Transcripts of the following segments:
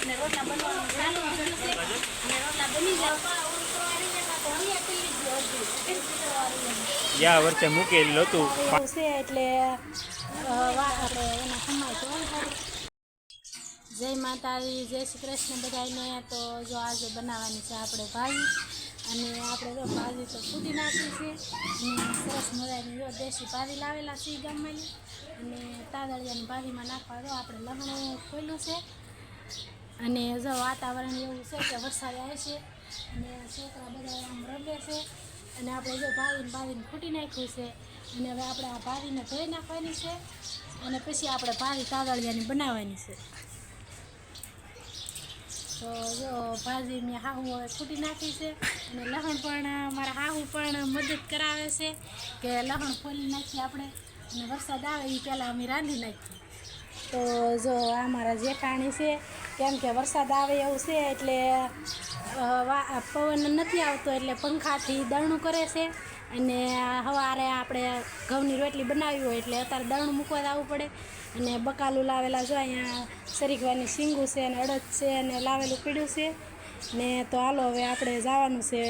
અને રોટલા બનવાનું ચાલુ છે અને રોટલા બની જાય ગયા વર્ષે મૂકેલું હતું છે એટલે આપણે એના સમાય તો જય માતાજી જય શ્રી કૃષ્ણ બધાને તો જો આજે બનાવવાની છે આપણે ભાજી અને આપણે જો ભાજી તો ફૂટી નાખી છે અને સરસ મજાની જો દેશી ભાજી લાવેલા છે ઈ અને તાદળિયાની ભાજીમાં નાખવા જો આપણે લગણ ખોલ્યું છે અને જો વાતાવરણ એવું છે કે વરસાદ આવે છે, અને છોકરા બધા આમ રમે છે, અને આપણે જો ભાવીને ભાવીને ખૂટી નાખ્યું છે, અને હવે આપણે આ ભાવીને ધોઈ નાખવાની છે, અને પછી આપણે ભાવી તાદળિયાની બનાવવાની છે. તો જો ભાજી મેં હાહુ હવે ખૂટી નાખી છે, અને લહણ પણ મારા હાહુ પણ મદદ કરાવે છે, કે લહણ ફોલી નાખીએ આપણે, અને વરસાદ આવે એ પહેલાં અમે રાંધી નાખીએ. તો જો આ મારા જેઠાણી છે, કેમ કે વરસાદ આવે એવું છે એટલે પવન નથી આવતો એટલે પંખાથી દરણું કરે છે અને સવારે આપણે ઘઉંની રોટલી બનાવી હોય એટલે અત્યારે દરણું મૂકવા આવવું પડે અને બકાલું લાવેલા જો અહીંયા સરીખવાની શીંગું છે અને અડદ છે અને લાવેલું પીડ્યું છે ને તો હાલો હવે આપણે જવાનું છે,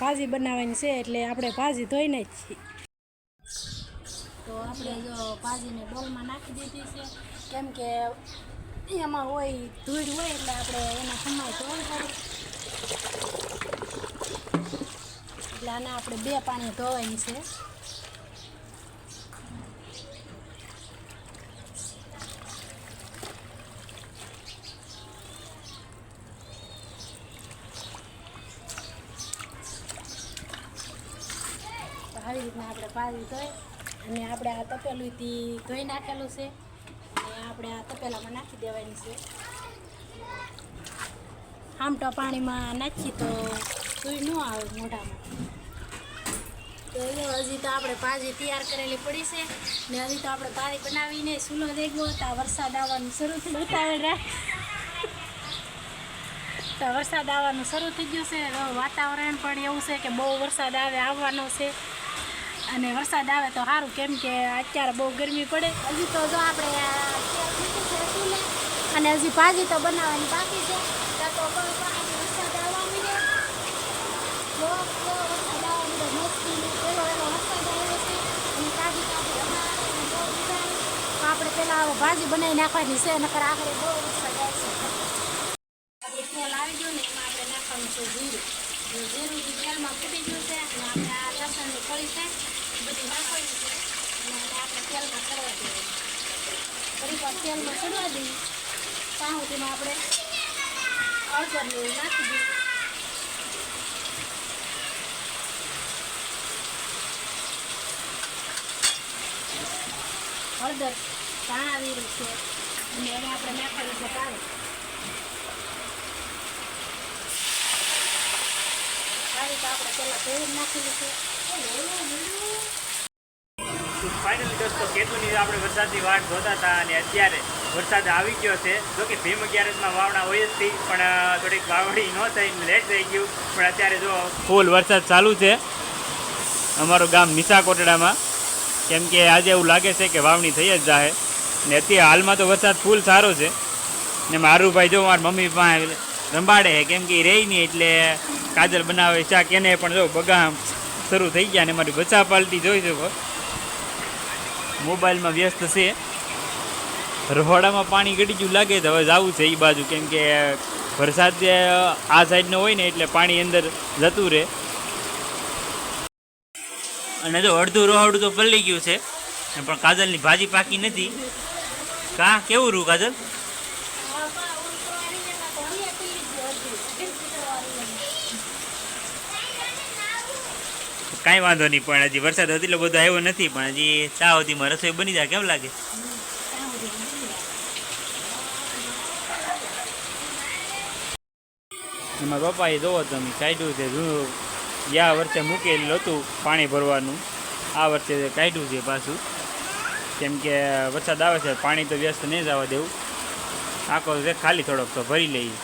ભાજી બનાવવાની છે એટલે આપણે ભાજી ધોઈને જ છીએ. તો આપણે જો ભાજીને ડોલમાં નાખી દીધી છે. કેમ કે એમાં હોય, ધૂળ હોય એટલે આપણે એના સમાય તો પડે એટલે આને આપણે બે પાણી ધોવાની છે. આવી રીતના આપણે ભાજી ધોઈ અને આપણે આ તપેલુંથી ધોઈ નાખેલું છે. અને આપણે આ તપેલામાં નાખી દેવાની છે. આમટા પાણીમાં નાખી તો સુઈ ન આવે મોઢામાં. તો એ હજી તો આપણે ભાજી તૈયાર કરેલી પડી છે. ને હજી તો આપણે ભાજી બનાવીને સુલો ગયો હતા. વરસાદ આવવાનું શરૂ થયું ઉતાવળ તો વરસાદ આવવાનું શરૂ થઈ ગયું છે. વાતાવરણ પણ એવું છે કે બહુ વરસાદ આવે, આવવાનો છે. અને વરસાદ આવે તો સારું કેમ કે અત્યારે બહુ ગરમી પડે. હજી તો જો આપણે અને હજી ભાજી તો બનાવવાની બાકી છે. મસ્તીનો પેલો આવે આપણે ભાજી બનાવી નાખવાની છે, નકર આખરે બહુ વરસાદ આવે છે. લાવી ગયું ને, એમાં આપણે નાખવાનું છે જીરું. જીરું તેલમાં ફૂટી ગયું છે, અને આપણે આ લસણની કળી છે. બધી નાખવાની છે અને આપણે તેલમાં ચડવા દેવાનું ફરી વાર તેલમાં ચડવા દઈએ ત્યાં સુધીમાં આપણે હળદર લેવું નાખી દઈએ હળદર ધાણા જીરું છે અને એને આપણે નાખવાનું છે કાળું આવી તો આપણે પહેલાં ધોઈ નાખી છે ફાઇનલી દોસ્તો, કેતુની આપણે વરસાદની વાટ જોતા હતા અને અત્યારે વરસાદ આવી ગયો છે. જો કે ભીમ અગિયારસમાં વાવણા હોય જ હતી પણ થોડીક વાવણી ન થઈ લેટ થઈ ગયું. પણ અત્યારે જો ફૂલ વરસાદ ચાલુ છે અમારું ગામ નિશા કોટડામાં. કેમ કે આજે એવું લાગે છે કે વાવણી થઈ જ જાય ને અત્યારે હાલમાં તો વરસાદ ફૂલ સારો છે. ને મારું ભાઈ જો મારા મમ્મી પાસે રંબાડે છે. કેમ કે એ રહી નહીં એટલે કાજલ બનાવે શાક એને પણ જો બગામ શરૂ થઈ ગયા અને મારી બચા પાલટી જોઈ શકો. મોબાઈલમાં વ્યસ્ત છે. રહોડામાં પાણી ગળી ગયું લાગે તો હવે જવું છે એ બાજુ, કેમ કે વરસાદ આ સાઈડનો હોય ને એટલે પાણી અંદર જતું રહે. અને જો અડધું રોહડું તો પલળી ગયું છે, પણ કાજલની ભાજી પાકી નથી. કા, કેવું રહ્યું કાજલ? કાંઈ વાંધો નહીં, પણ હજી વરસાદ એટલો બધો આવ્યો નથી, પણ હજી ચા સુધીમાં રસોઈ બની જાય કેમ લાગે? એમાં પપ્પાએ જોવો તમે, કાઢ્યું છે જૂનું ગયા વર્ષે મૂકેલું હતું પાણી ભરવાનું, આ વર્ષે કાઢ્યું છે પાછું. કેમ કે વરસાદ આવે છે, પાણી તો વ્યસ્ત નહીં જવા દેવું. આખો ખાલી થોડોક તો ભરી લઈએ.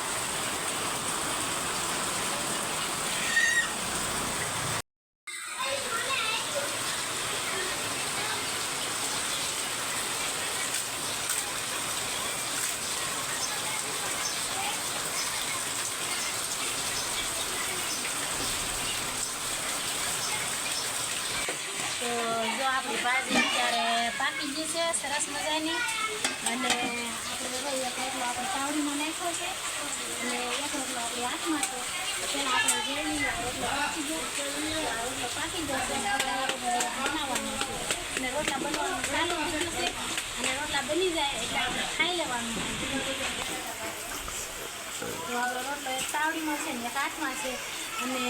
અત્યારે છે, સરસ મજાની. અને આપણે એક રોટલો આપણે તાવડીમાં નાખ્યો છે. અને એક રોટલો આપણી હાથમાં છે. પહેલાં આપણે જોઈ આ રોટલો પાકી ગયો. આ રોટલો પાકી ગયો છે. બનાવવાનો છે. અને રોટલા બનવાનું છે અને રોટલા બની જાય એટલે આપણે ખાઈ લેવાનું તો આપણો રોટલો એક તાવડીમાં છે ને એક હાથમાં છે. અને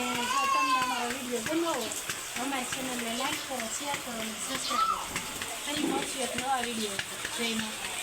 તમને અમારો વીડિયો ગમ્યો તો અમારી ચેનલને લાઈક કરો શેર કરો અને સબસ્ક્રાઈબ કરો ફરી મળશું એક નવા વીડિયો જય માતા